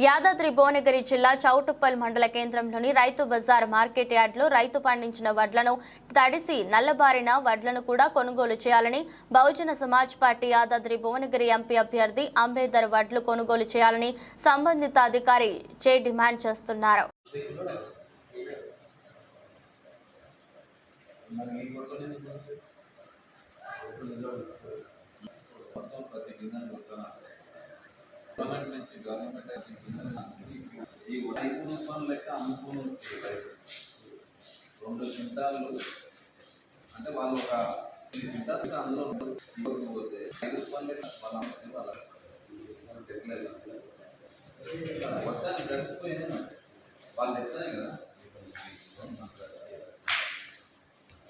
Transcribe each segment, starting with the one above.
యాదాద్రి భువనగిరి జిల్లా చౌటుప్పల్ మండల కేంద్రంలోని రైతు బజార్ మార్కెట్ యార్డ్లో రైతు పండించిన వడ్లను తడిసి నల్లబారిన వడ్లను కూడా కొనుగోలు చేయాలని బహుజన సమాజ్ పార్టీ యాదాద్రి భువనగిరి ఎంపీ అభ్యర్థి అంబేదర్ వడ్లు కొనుగోలు చేయాలని సంబంధిత అధికారి చే డిమాండ్ చేస్తున్నారు. ప్రతి కొడుతున్నారు నుంచి గవర్నమెంట్ ఈ ఐదు రూపాయల లెక్క అమ్ముకుని వస్తుంది రెండు క్వింటాలు అంటే వాళ్ళు ఒక క్వింటాలు అందులో పోతే ఐదు రూపాయల లెక్క వాళ్ళు అమ్ముతుంది వాళ్ళ వాళ్ళు వర్షాన్ని గడిచిపోయింది వాళ్ళు చెప్తానే కదా.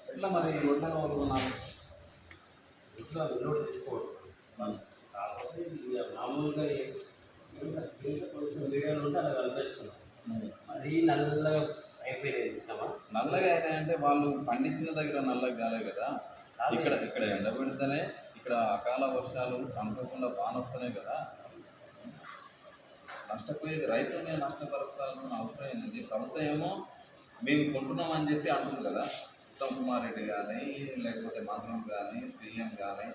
ఎట్లా మరి ఒడ్లను కొనుక్కున్నాను ఇంట్లో లోడ్ తీసుకోవడం మామూలుగా కొంచెం వీడియోలు ఉంటే అలా కలిపేస్తున్నాం నల్లగా అయిపోయినాయి నల్లగా అయినాయంటే వాళ్ళు పండించిన దగ్గర నల్లగా కాలే కదా. ఇక్కడ ఇక్కడ ఎండ పెడితేనే ఇక్కడ అకాల వర్షాలు అనుకోకుండా వాన వస్తేనే కదా. నష్టపోయేది రైతునే నష్టపరచాల్సిన అవసరం ఏంది? ప్రభుత్వం ఏమో మేము కొంటున్నామని చెప్పి అంటుంది కదా. ఉత్తమ్ కుమార్ రెడ్డి కానీ లేకపోతే మంత్రులు కానీ సీఎం కానీ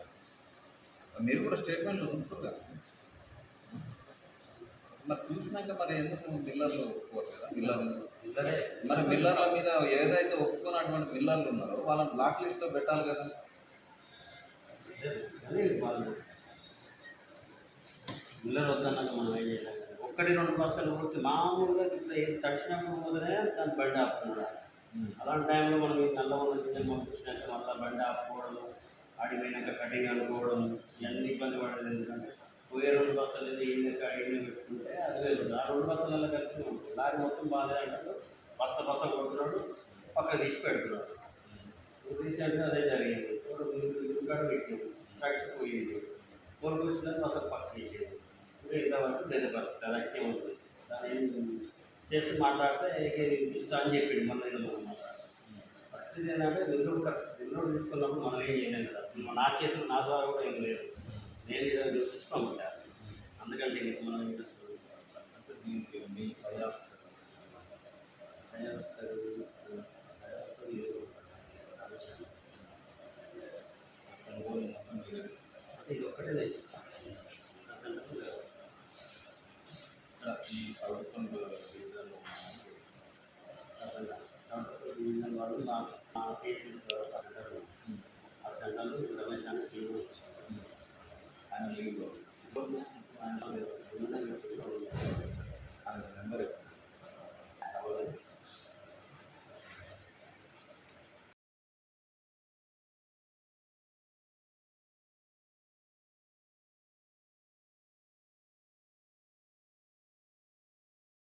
మీరు కూడా స్టేట్మెంట్లు చూస్తారు కదా మరి చూసినాక మరి ఎందుకు మిల్లర్లు ఒప్పుకోవట్లేదా? మిల్లర్లు ఇద్దరే మరి మిల్లర్ల మీద ఏదైతే ఒప్పుకున్నటువంటి మిల్లర్లు ఉన్నారో వాళ్ళని బ్లాక్ లిస్ట్లో పెట్టాలి కదా. వాళ్ళు. మిల్లర్ వద్దన్నాక మనం ఏం చేయలేం? కదా. ఒక్కటి రెండు బస్సులు పోతే మామూలుగా ఇట్లా ఏది తడిచినప్పుడు మొదలే దాన్ని బండి ఆపుతున్నాడు అలాంటి టైంలో మనం ఈ నల్ల ఉన్న గింజలు పంపించినాక మళ్ళీ బండి ఆపుకోవడం ఆడిపోయినాక కటింగ్ అనుకోవడం ఇవన్నీ ఇబ్బంది పడేది ఎందుకంటే పోయే రెండు బస్సులు అది వేరు ఆ రెండు బస్సులలో కలిపి లారీ మొత్తం బాగాలేదంటే బస్స బస్స కొడుతున్నాడు. పక్కన తీసి పెడుతున్నాడు. రీసెంట్గా అదే జరిగింది. ఇక్కడ పెట్టింది. తడిసిపోయింది కొనుక్కు వచ్చిందని అసలు పక్క తీసేది. ఇంకా ఇంతవరకు దేని పరిస్థితి. అది అట్టే ఉంది. దాని ఏం చేసి మాట్లాడితే ఇస్తా అని చెప్పింది మన దగ్గర పరిస్థితి ఏంటంటే నిల్లుడు నిన్ను తీసుకున్నప్పుడు మనం ఏం చేయలేం కదా. మన నా చేతులు నా ద్వారా కూడా ఏం లేదు. నేను ఇలా చూపించి ఇది ఒక్కటే ఈ ప్రభుత్వం వాళ్ళు నా నా